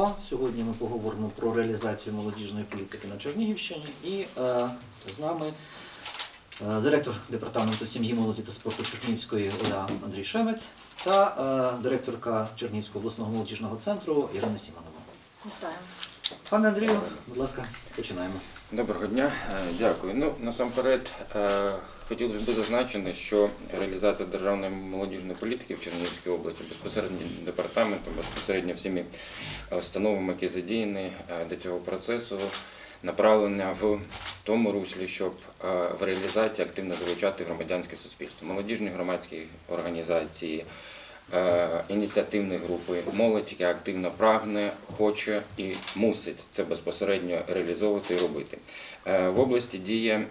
голова. Сьогодні ми поговоримо про реалізацію молодіжної політики на Чернігівщині. І е, з нами е, директор департаменту сім'ї, молоді та спорту Чернігівської ОДА Андрій Шемець та е, директорка Чернігівського обласного молодіжного центру Ірина Сімонова. Вітаю. Пане Андрію, будь ласка, починаємо. Доброго дня, Е, дякую. Ну насамперед е, хотілося б зазначити, що реалізація державної молодіжної політики в Чернігівській області безпосередньо департаментом, безпосередньо всіми установами, які задіяні е, до цього процесу, направлена в тому руслі, щоб е, в реалізації активно залучати громадянське суспільство, молодіжні громадські організації. Е, Ініціативні групи, молодь, яка активно прагне, хоче і мусить це безпосередньо реалізовувати і робити. Е, В області діє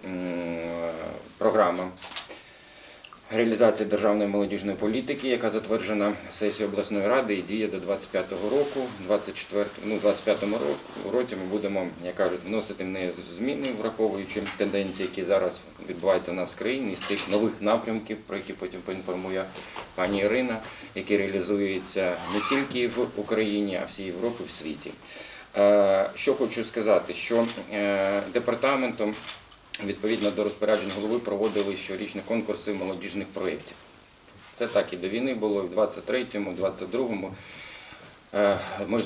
програма реалізації державної молодіжної політики, яка затверджена сесією обласної ради і діє до 25-го року. 24, ну, 25-му ро- році ми будемо, як кажуть, вносити в неї зміни, враховуючи тенденції, які зараз відбуваються у нас в країні, з тих нових напрямків, про які потім поінформує пані Ірина, які реалізуються не тільки в Україні, а всій Європі, в світі. Е, Що хочу сказати, що е, департаментом відповідно до розпоряджень голови проводили щорічні конкурси молодіжних проєктів. Це так і до війни було, і в 23-му, 22-му. Е, Ми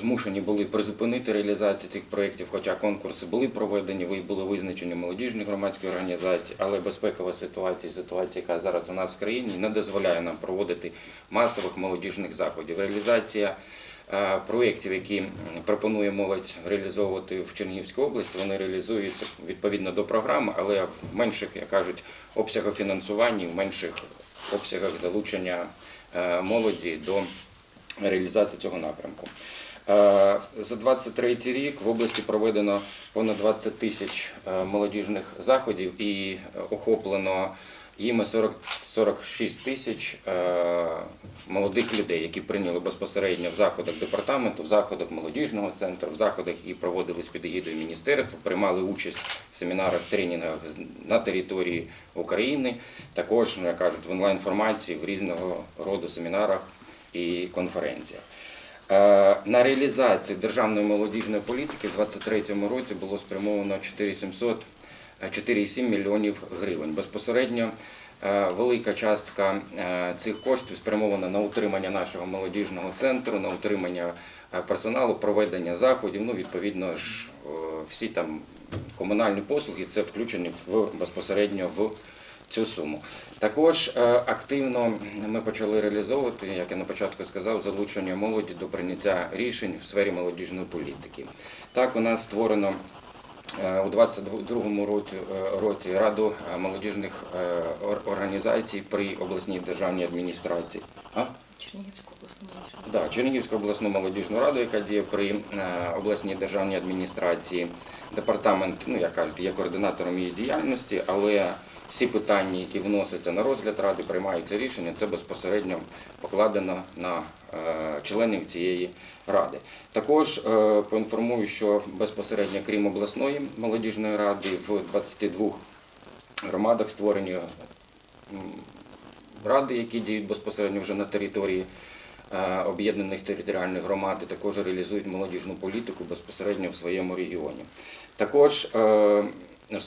змушені були призупинити реалізацію цих проєктів, хоча конкурси були проведені, були визначені молодіжні громадські організації, але безпекова ситуація, ситуація, яка зараз у нас в країні, не дозволяє нам проводити масових молодіжних заходів. Реалізація проєктів, які пропонує молодь реалізовувати в Чернігівській області, вони реалізуються відповідно до програми, але в менших, як кажуть, обсягах фінансування, в менших обсягах залучення е, молоді до реалізації цього напрямку. Е, За 23 рік в області проведено понад 20 тисяч е, молодіжних заходів і е, охоплено їми 40, 46 тисяч е, молодих людей, які прийняли безпосередньо в заходах департаменту, в заходах молодіжного центру, в заходах, які проводились під егідою міністерства, приймали участь в семінарах, тренінгах на території України, також, як кажуть, в онлайн-формації в різного роду семінарах і конференціях. Е, На реалізацію державної молодіжної політики в 2023 році було спрямовано 4700 е, 4,7 мільйонів гривень. Безпосередньо е, велика частка е, цих коштів спрямована на утримання нашого молодіжного центру, на утримання е, персоналу, проведення заходів. Ну, відповідно ж, всі там комунальні послуги це включені в безпосередньо в цю суму. Також активно ми почали реалізовувати, як я на початку сказав, залучення молоді до прийняття рішень в сфері молодіжної політики. Так, у нас створено у 22-му році, е, році Раду е, молодіжних е, організацій при обласній державній адміністрації. А? Чернігівську обласну. Да, Чернігівську обласну молодіжну раду, яка діє при е, обласній державній адміністрації. Департамент, ну як кажуть, є координатором її діяльності, але всі питання, які вносяться на розгляд ради, приймаються рішення, це безпосередньо покладено на е, членів цієї ради. Також е, поінформую, що безпосередньо крім обласної молодіжної ради в 22 громадах створені ради, які діють безпосередньо вже на території е, об'єднаних територіальних громад, і також реалізують молодіжну політику безпосередньо в своєму регіоні. Також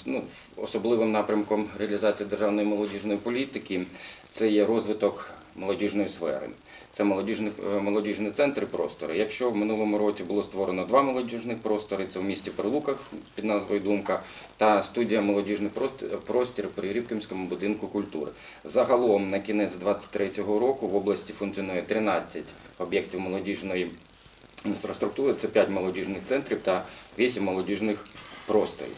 ну, особливим напрямком реалізації державної молодіжної політики це є розвиток молодіжної сфери. Це молодіжні, е, молодіжні центри простори. Якщо в минулому році було створено два молодіжних простори, це в місті Прилуках під назвою Думка та студія молодіжний простір, при Рівківському будинку культури. Загалом на кінець 2023 року в області функціонує 13 об'єктів молодіжної інфраструктури, це 5 молодіжних центрів та 8 молодіжних просторів.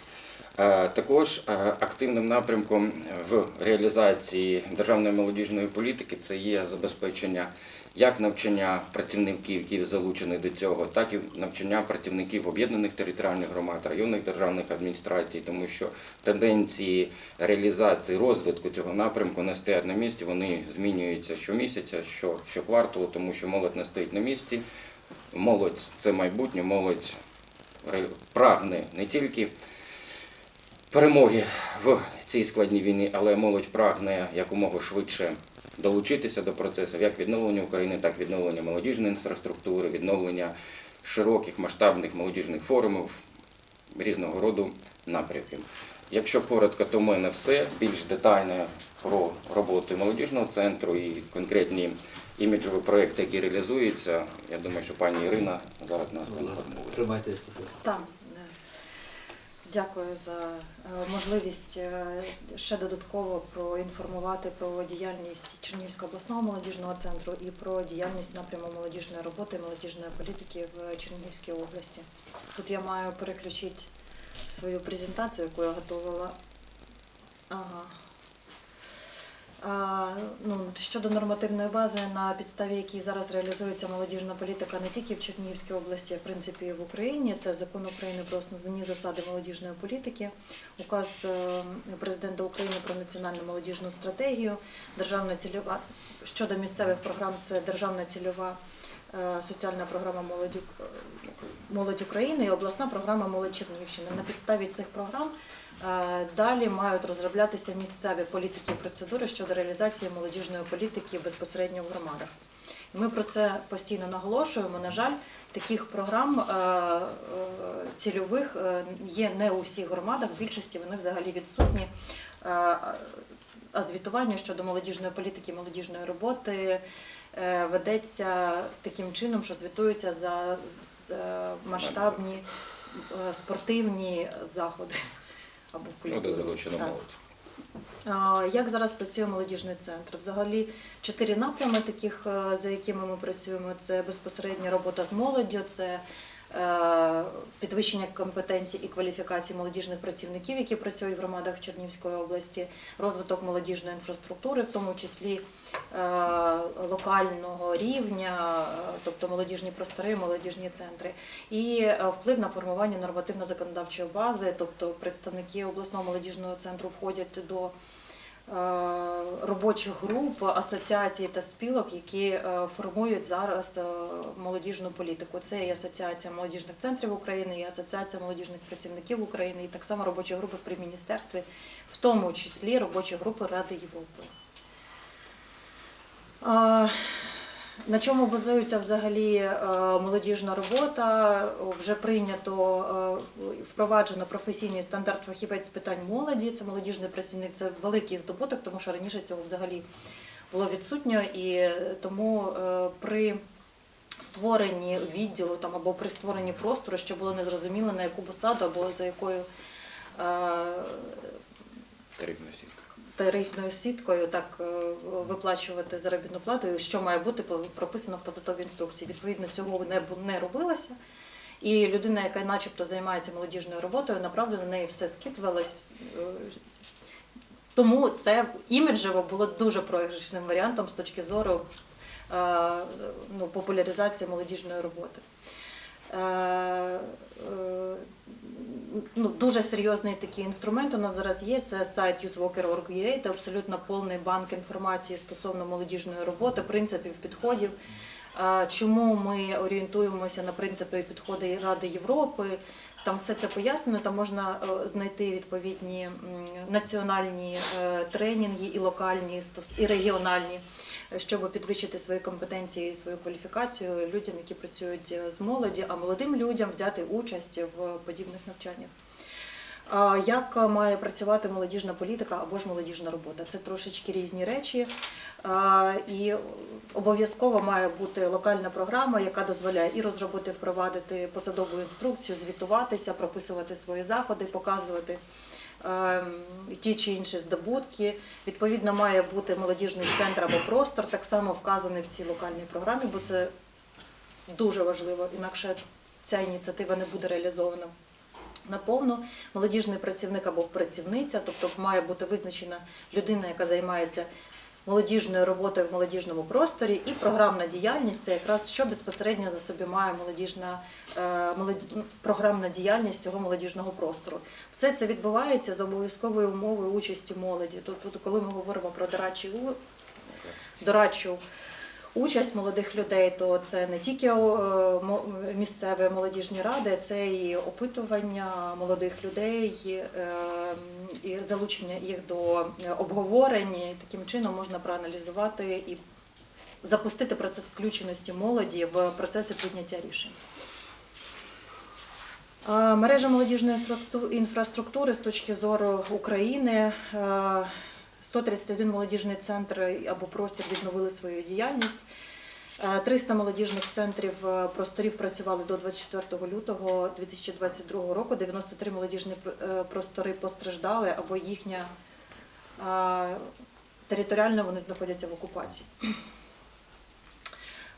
Е, Також е, активним напрямком в реалізації державної молодіжної політики це є забезпечення як навчання працівників, які залучені до цього, так і навчання працівників об'єднаних територіальних громад, районних державних адміністрацій, тому що тенденції реалізації розвитку цього напрямку не стоять на місці, вони змінюються щомісяця, що, щокварталу, тому що молодь не стоїть на місці. Молодь це майбутнє, молодь прагне не тільки перемоги в цій складній війні, але молодь прагне якомога швидше долучитися до процесів як відновлення України, так і відновлення молодіжної інфраструктури, відновлення широких масштабних молодіжних форумів різного роду напрямків. Якщо коротко, то в мене все. Більш детально про роботу молодіжного центру і конкретні іміджові проекти, які реалізуються. Я думаю, що пані Ірина зараз нас поінформує. Тримайте. Так. Дякую за е, можливість е, ще додатково проінформувати про діяльність Чернігівського обласного молодіжного центру і про діяльність напряму молодіжної роботи і молодіжної політики в Чернігівській області. Тут я маю переключити свою презентацію, яку я готувала. Ага. Ну, щодо нормативної бази, на підставі якій зараз реалізується молодіжна політика не тільки в Чернігівській області, а в принципі і в Україні. Це закон України про основні засади молодіжної політики, указ е, президента України про національну молодіжну стратегію, державна цільова щодо місцевих програм. Це державна цільова соціальна програма молоді молодь України і обласна програма молодь Чернігівщини. На підставі цих програм е, далі мають розроблятися місцеві політики і процедури щодо реалізації молодіжної політики безпосередньо в громадах. Ми про це постійно наголошуємо. На жаль, таких програм е, е, цільових е, є не у всіх громадах, в більшості вони взагалі відсутні. Е, А звітування щодо молодіжної політики, молодіжної роботи е, ведеться таким чином, що звітуються за е, масштабні е, спортивні заходи або Ну, культури. залучена молодь. Як зараз працює молодіжний центр? Взагалі чотири напрями таких, е, за якими ми працюємо. Це безпосередня робота з молоддю, це е, підвищення компетенцій і кваліфікації молодіжних працівників, які працюють в громадах Чернівської області, розвиток молодіжної інфраструктури, в тому числі е, локального рівня, е, тобто молодіжні простори, молодіжні центри, і е, вплив на формування нормативно-законодавчої бази, тобто представники обласного молодіжного центру входять до е, робочих груп, асоціацій та спілок, які е, формують зараз е, молодіжну політику. Це і Асоціація молодіжних центрів України, і Асоціація молодіжних працівників України, і так само робочі групи при міністерстві, в тому числі робочі групи Ради Європи. На чому базується взагалі е, молодіжна робота? Вже прийнято е, впроваджено професійний стандарт фахівець з питань молоді. Це молодіжний працівник, це великий здобуток, тому що раніше цього взагалі було відсутньо, і тому е, при створенні відділу там або при створенні простору, що було незрозуміло на яку посаду або за якою. Тарифна сітка. Тарифною сіткою так е, виплачувати заробітну плату, що має бути прописано в позитовій інструкції. Відповідно, цього не не робилося. І людина, яка начебто займається молодіжною роботою, направду на неї все скидувалось. Е, Тому це іміджево було дуже програшним варіантом з точки зору е, ну, популяризації молодіжної роботи. Е, е, ну, дуже серйозний такий інструмент у нас зараз є. Це сайт useWalker.org.ua, це абсолютно повний банк інформації стосовно молодіжної роботи, принципів, підходів. Е, Чому ми орієнтуємося на принципи і підходи Ради Європи? Там все це пояснено. Там можна знайти відповідні національні тренінги і локальні і регіональні, щоб підвищити свої компетенції свою кваліфікацію людям, які працюють е, з молоді, а молодим людям взяти участь в подібних навчаннях. Як має працювати молодіжна політика або ж молодіжна робота? Це трошечки різні речі. І обов'язково має бути локальна програма, яка дозволяє і розробити, впровадити посадову інструкцію, звітуватися, прописувати свої заходи, показувати ті чи інші здобутки. Відповідно, має бути молодіжний центр або простор, так само вказаний в цій локальній програмі, бо це дуже важливо, інакше ця ініціатива не буде реалізована наповну. Молодіжний працівник або працівниця, тобто має бути визначена людина, яка займається молодіжною роботою в молодіжному просторі, і програмна діяльність це якраз що безпосередньо за собі має молодіжна е, молоді- програмна діяльність цього молодіжного простору. Все це відбувається за обов'язковою умовою участі молоді. Тобто, коли ми говоримо про дорадчу дорадчу участь молодих людей, то це не тільки е, місцеві молодіжні ради, це і опитування молодих людей, е, і залучення їх до обговорень. Таким чином можна проаналізувати і запустити процес включеності молоді в процеси прийняття рішень. Е, Мережа молодіжної структу- інфраструктури з точки зору України. Е, 131 молодіжний центр або простір відновили свою діяльність. Е, 300 молодіжних центрів е, просторів працювали до 24 лютого 2022 року. 93 молодіжні е, простори постраждали або їхня територіальна вони знаходяться в окупації.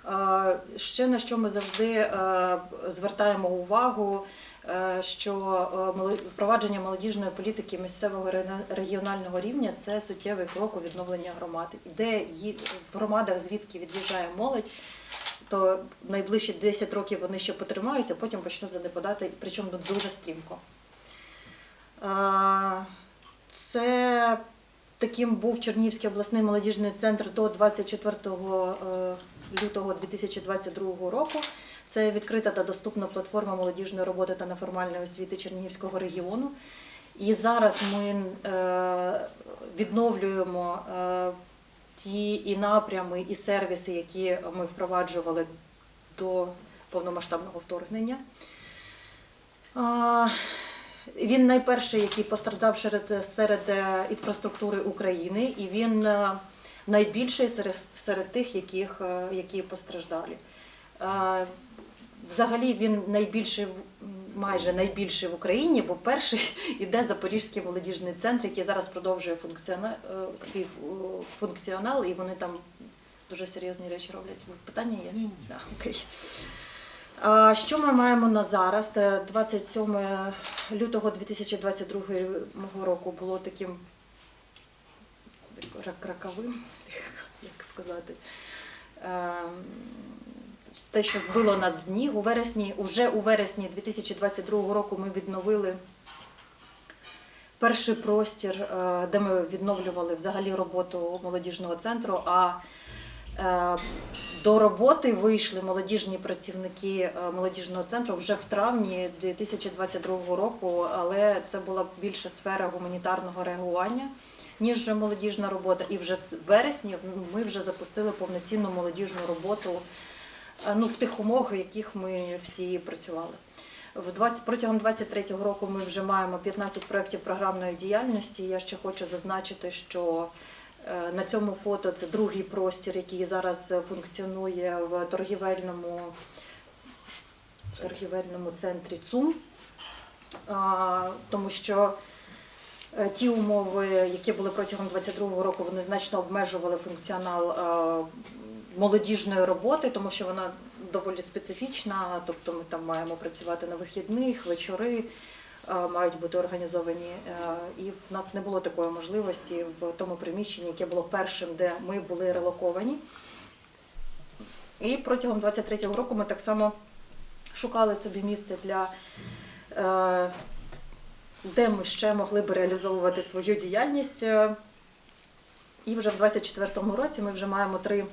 Е, Ще на що ми завжди е, звертаємо увагу, е, що впровадження молодіжної політики місцевого регіонального рівня це суттєвий крок у відновлення громад. Де в громадах, звідки від'їжджає молодь, то найближчі 10 років вони ще потримаються, потім почнуть занепадати, причому дуже стрімко. Це таким був Чернігівський обласний молодіжний центр до 24 е, лютого 2022 року. Це відкрита та доступна платформа молодіжної роботи та неформальної освіти Чернігівського регіону. І зараз ми е, відновлюємо е, ті і напрями, і сервіси, які ми впроваджували до повномасштабного вторгнення. Він найперший, який постраждав серед, е, інфраструктури України, і він найбільший серед, серед тих, яких, е, які постраждали. Е, Взагалі він найбільший, майже найбільший в Україні, бо перший іде Запорізький молодіжний центр, який зараз продовжує функціона... е, свій функціонал, і вони там дуже серйозні речі роблять. Питання є? Ні. Да, окей. Що ми маємо на зараз? Це 27 лютого 2022 року було таким раковим, як сказати. Ем, Те, що збило нас з ніг у вересні, уже у вересні 2022 року ми відновили перший простір, е, де ми відновлювали взагалі роботу молодіжного центру. А Е, До роботи вийшли молодіжні працівники е, молодіжного центру вже в травні 2022 року, але це була більше сфера гуманітарного реагування, ніж молодіжна робота. І вже в вересні ну, ми вже запустили повноцінну молодіжну роботу е, ну, в тих умовах, в яких ми всі працювали. В 20, протягом 23-го року ми вже маємо 15 проєктів програмної діяльності. Я ще хочу зазначити, що Е, На цьому фото це другий простір, який зараз функціонує в торгівельному, торгівельному центрі ЦУМ, тому що ті умови, які були протягом 22-го року, вони значно обмежували функціонал е, молодіжної роботи, тому що вона доволі специфічна, тобто ми там маємо працювати на вихідних, вечори е, мають бути організовані. е, І в нас не було такої можливості в тому приміщенні, яке було першим, де ми були релоковані. І протягом 23-го року ми так само шукали собі місце для. Е, Де ми ще могли би реалізовувати свою діяльність. Е, І вже в 24-му році ми вже маємо три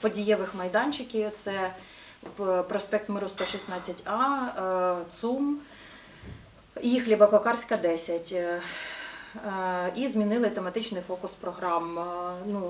подієвих майданчики. Це проспект Миру 116А, е, ЦУМ і Хлібопекарська 10. Е, е, І змінили тематичний фокус програм. Е, Ну,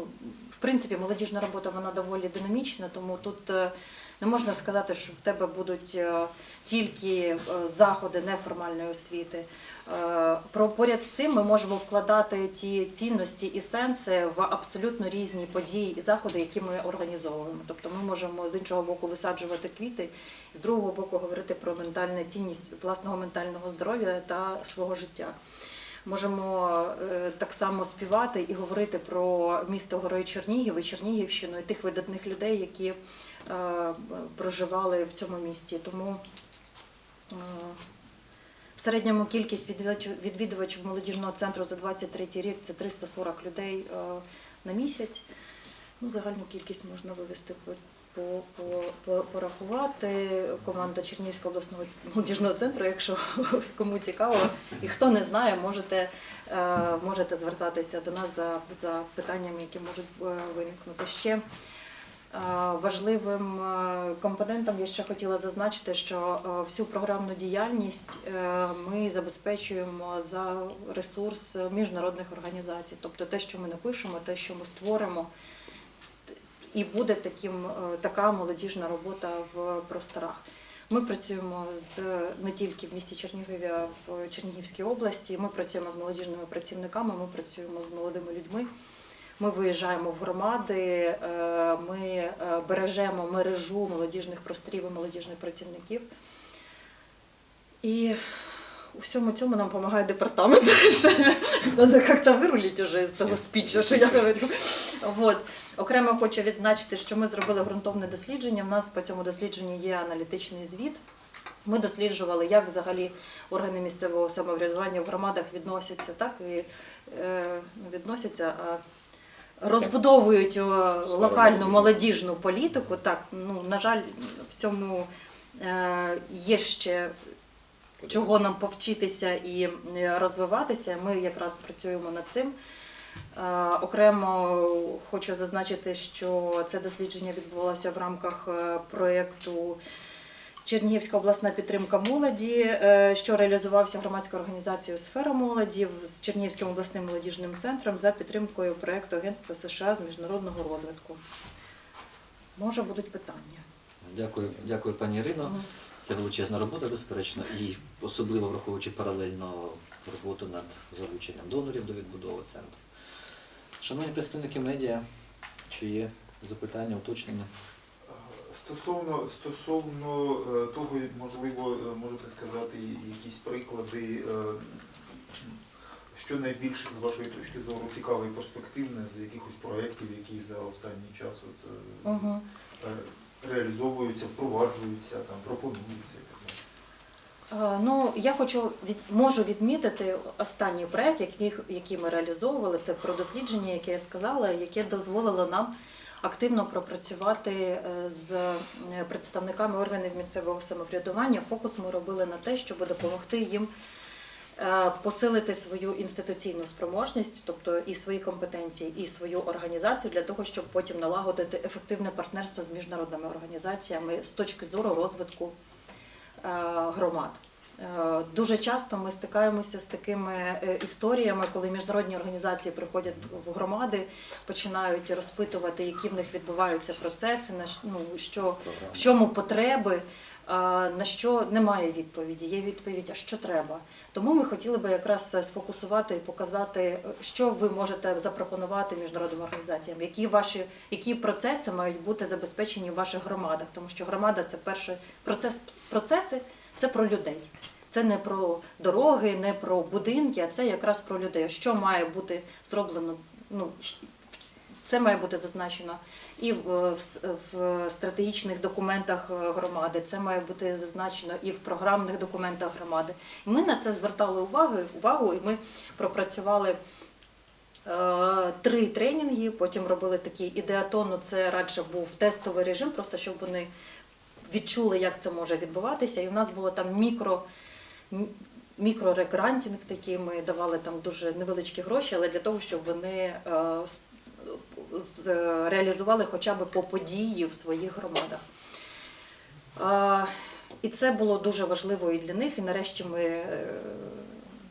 в принципі, молодіжна робота вона доволі динамічна, тому тут е, не можна сказати, що в тебе будуть е, тільки е, заходи неформальної освіти. Е, Про поряд з цим ми можемо вкладати ті цінності і сенси в абсолютно різні події і заходи, які ми організовуємо. Тобто ми можемо з іншого боку висаджувати квіти, з другого боку говорити про ментальну цінність власного ментального здоров'я та свого життя. Можемо е, так само співати і говорити про місто Герой Чернігів і Чернігівщину і тих видатних людей, які е, проживали в цьому місті. Тому е, в середньому кількість відвідувачів, молодіжного центру за 23 рік це 340 людей на місяць. Ну, загальну кількість можна вивести порахувати. Команда Чернігівського обласного молодіжного центру, якщо кому цікаво, і хто не знає, можете, е, можете звертатися до нас за, за питаннями, які можуть е, виникнути ще. Е, Важливим компонентом я ще хотіла зазначити, що всю програмну діяльність ми забезпечуємо за ресурс міжнародних організацій. Тобто те, що ми напишемо, те, що ми створимо, і буде таким, е, така молодіжна робота в просторах. Ми працюємо з не тільки в місті Чернігові, а в Чернігівській області. Ми працюємо з молодіжними працівниками, ми працюємо з молодими людьми. Ми виїжджаємо в громади, е, ми е, бережемо мережу молодіжних просторів і молодіжних працівників. І у всьому цьому нам допомагає департамент. Надо як-то вирулити вже з того спіча, що я говорю. Окремо хочу відзначити, що ми зробили ґрунтовне дослідження. У нас по цьому дослідженню є аналітичний звіт. Ми досліджували, як взагалі органи місцевого самоврядування в громадах відносяться, так і е, відносяться, а розбудовують локальну молодіжну політику. Так, ну на жаль, в цьому е, є ще чого нам повчитися і е, розвиватися. Ми якраз працюємо над цим. Е, Окремо хочу зазначити, що це дослідження відбувалося в рамках е, проєкту Чернігівська обласна підтримка молоді, е, що реалізувався громадською організацією Сфера молоді з Чернігівським обласним молодіжним центром за підтримкою проєкту Агентства США з міжнародного розвитку. Може будуть питання. Дякую, дякую, пані Ірино. Це величезна робота, безперечно, і особливо враховуючи паралельно роботу над залученням донорів до відбудови центру. Шановні представники медіа, чи є запитання, уточнення? Стосовно, стосовно е, того, можливо, е, можете сказати якісь приклади, е, що найбільше з вашої точки зору цікаве і перспективне з якихось проєктів, які за останній час от, Угу. реалізовуються, впроваджуються, там, пропонуються і так далі. Е, Ну, я хочу від можу відмітити останній проект, який, який ми реалізовували. Це про дослідження, яке я сказала, яке дозволило нам активно пропрацювати е, з е, представниками органів місцевого самоврядування. Фокус ми робили на те, щоб допомогти їм е, посилити свою інституційну спроможність, тобто і свої компетенції, і свою організацію для того, щоб потім налагодити ефективне партнерство з міжнародними організаціями з точки зору розвитку е, громад. Е, Дуже часто ми стикаємося з такими е, історіями, коли міжнародні організації приходять в громади, починають розпитувати, які в них відбуваються процеси, на що- ну, що в чому потреби, на що немає відповіді. Є відповідь, а що треба. Тому ми хотіли би якраз сфокусувати і показати, що ви можете запропонувати міжнародним організаціям, які ваші які процеси мають бути забезпечені в ваших громадах, тому що громада це перший процес. Процеси це про людей. Це не про дороги, не про будинки, а це якраз про людей. Що має бути зроблено? Ну це має бути зазначено і в, в, стратегічних документах е, громади. Це має бути зазначено і в програмних документах громади. Ми на це звертали увагу, увагу і ми пропрацювали. е, Три тренінги, потім робили такі ідеатону. Це радше був тестовий режим, просто щоб вони відчули, як це може відбуватися. І в нас було там мікро, мікрорегрантінг такий. Ми давали там дуже невеличкі гроші, але для того, щоб вони е, реалізували хоча б по події в своїх громадах. І це було дуже важливо і для них. І нарешті ми е,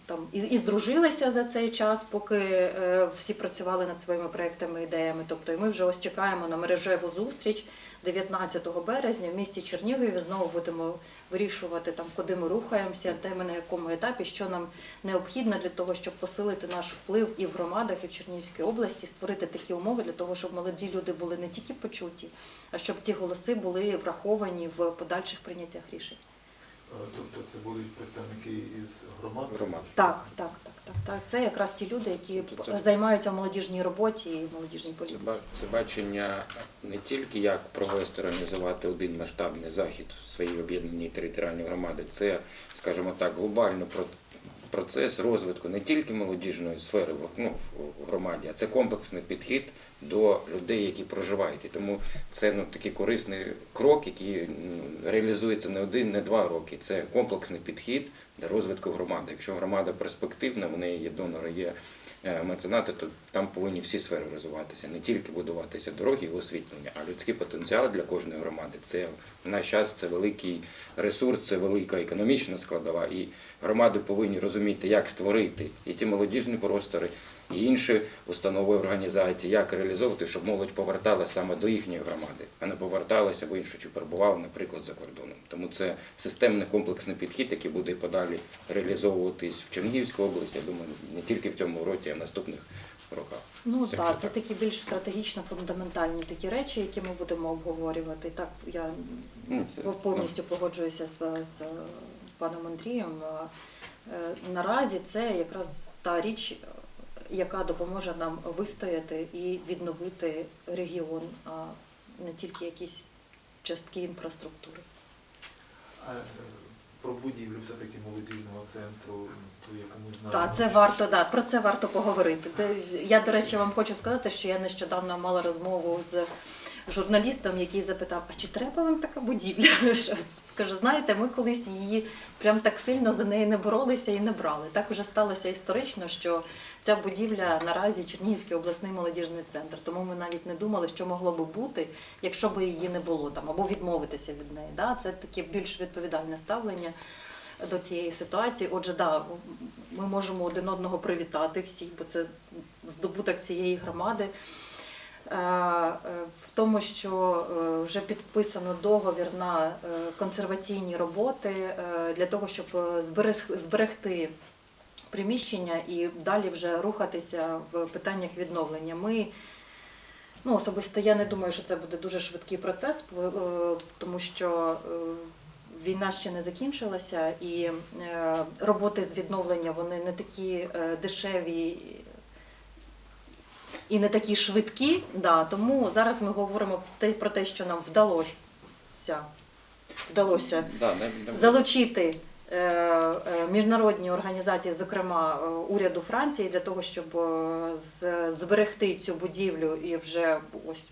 там і, і здружилися за цей час, поки е, всі працювали над своїми проектами, ідеями. Тобто, і ми вже ось чекаємо на мережеву зустріч 19 березня в місті Чернігові. Знову будемо вирішувати там, куди ми рухаємося, де ми на якому етапі, що нам необхідно для того, щоб посилити наш вплив і в громадах, і в Чернігівській області, створити такі умови для того, щоб молоді люди були не тільки почуті, а щоб ці голоси були враховані в подальших прийняттях рішень. Е, Тобто це будуть представники із громад? Громад. Так, так, так, так, так. Це якраз ті люди, які Тобто це- займаються в молодіжній роботі і в молодіжній політиці. це бачення не тільки як провести організувати один масштабний захід в своїй об'єднаній територіальній громаді, це, скажімо так, глобальний про- процес розвитку не тільки молодіжної сфери в- ну, в громаді, а це комплексний підхід до людей, які проживають. І тому це ну, такий корисний крок, який ну, реалізується не один, не два роки. Це комплексний підхід до розвитку громади. Якщо громада перспективна, в неї є донори, є е, меценати, то там повинні всі сфери розвиватися, не тільки будуватися дороги і освітлення, а людський потенціал для кожної громади. Це в наш час це великий ресурс, це велика економічна складова. І громади повинні розуміти, як створити і ті молодіжні простори, і інші установи організації, як реалізовувати, щоб молодь поверталася саме до їхньої громади, а не поверталася або інше чи перебувала, наприклад, за кордоном. Тому це системний комплексний підхід, який буде і подалі реалізовуватись в Чернігівській області. Я думаю, не тільки в цьому році, а в наступних роках. Ну Це так, це такі більш стратегічно фундаментальні такі речі, які ми будемо обговорювати. Так, я Ну, це, повністю погоджуюся з, з паном Андрієм. Е, Наразі це якраз та річ, яка допоможе нам вистояти і відновити регіон, а не тільки якісь частки інфраструктури. А, е, Про будівлю все-таки молодіжного центру, ту, яку ми знаємо. Так, це варто, да, про це варто поговорити. Я, до речі, вам хочу сказати, що я нещодавно мала розмову з журналістом, який запитав, а чи треба вам така будівля? Що? Кажу, знаєте, ми колись її прям так сильно за неї не боролися і не брали. Так вже сталося історично, що ця будівля наразі Чернігівський обласний молодіжний центр. Тому ми навіть не думали, що могло би бути, якщо б її не було там, або відмовитися від неї. Да? Це таке більш відповідальне ставлення до цієї ситуації. Отже, да, ми можемо один одного привітати всіх, бо це здобуток цієї громади. Е, В тому, що е, вже підписано договір на е, консерваційні роботи для того, щоб зберегти приміщення і далі вже рухатися в питаннях відновлення. Ми Ну, особисто я не думаю, що це буде дуже швидкий процес, тому що війна ще не закінчилася, і роботи з відновлення вони не такі дешеві і не такі швидкі. Да, тому зараз ми говоримо про те, що нам вдалося, вдалося Да, не, не залучити е, е, міжнародні організації, зокрема е, уряду Франції, для того, щоб зберегти цю будівлю і вже ось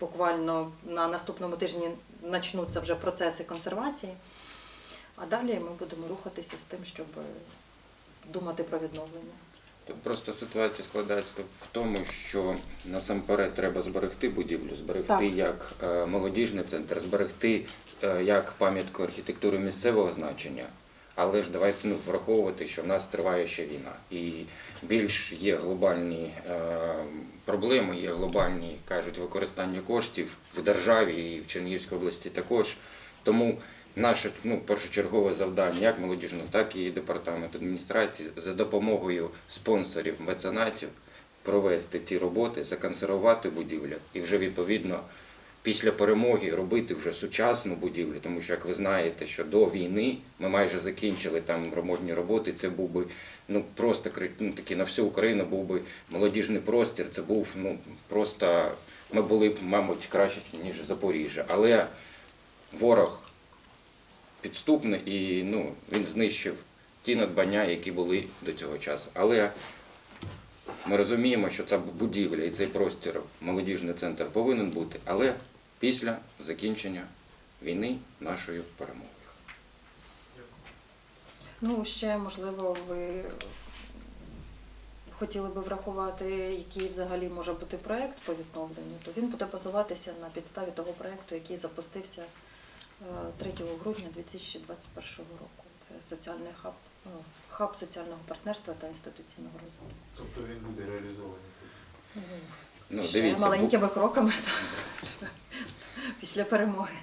буквально на наступному тижні почнуться вже процеси консервації. А далі ми будемо рухатися з тим, щоб думати про відновлення. Тут просто ситуація складається в тому, що насамперед треба зберегти будівлю, зберегти Так. як е, молодіжний центр, зберегти е, як пам'ятку архітектури місцевого значення. Але ж давайте ну, враховувати, що в нас триває ще війна, і більш є глобальні е, проблеми, є глобальні кажуть використання коштів в державі і в Чернігівській області також. Тому наше ну, першочергове завдання, як молодіжного, так і департаменту адміністрації, за допомогою спонсорів, меценатів провести ті роботи, законсервувати будівлю і вже відповідно після перемоги робити вже сучасну будівлю, тому що, як ви знаєте, що до війни ми майже закінчили там ремонтні роботи. Це був би ну просто ну, такий на всю Україну був би молодіжний простір. Це був ну просто ми були б, мабуть, краще ніж Запоріжжя, але ворог підступний і ну, він знищив ті надбання, які були до цього часу. Але ми розуміємо, що ця будівля і цей простір, молодіжний центр повинен бути, але після закінчення війни нашою перемогою. Ну, ще можливо, ви хотіли би врахувати, який взагалі може бути проєкт по відновленню, то він буде базуватися на підставі того проєкту, який запустився 3 грудня 2021 року. Це соціальний хаб, ну, хаб соціального партнерства та інституційного розвитку. Тобто він буде реалізований. Ну, ще дивіться, маленькими кроками так, після перемоги.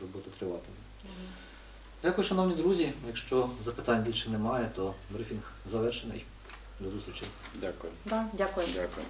Робота триватиме. Дякую, шановні друзі. Якщо запитань більше немає, то брифінг завершений. До зустрічі. Дякую. Да, дякую. Дякую.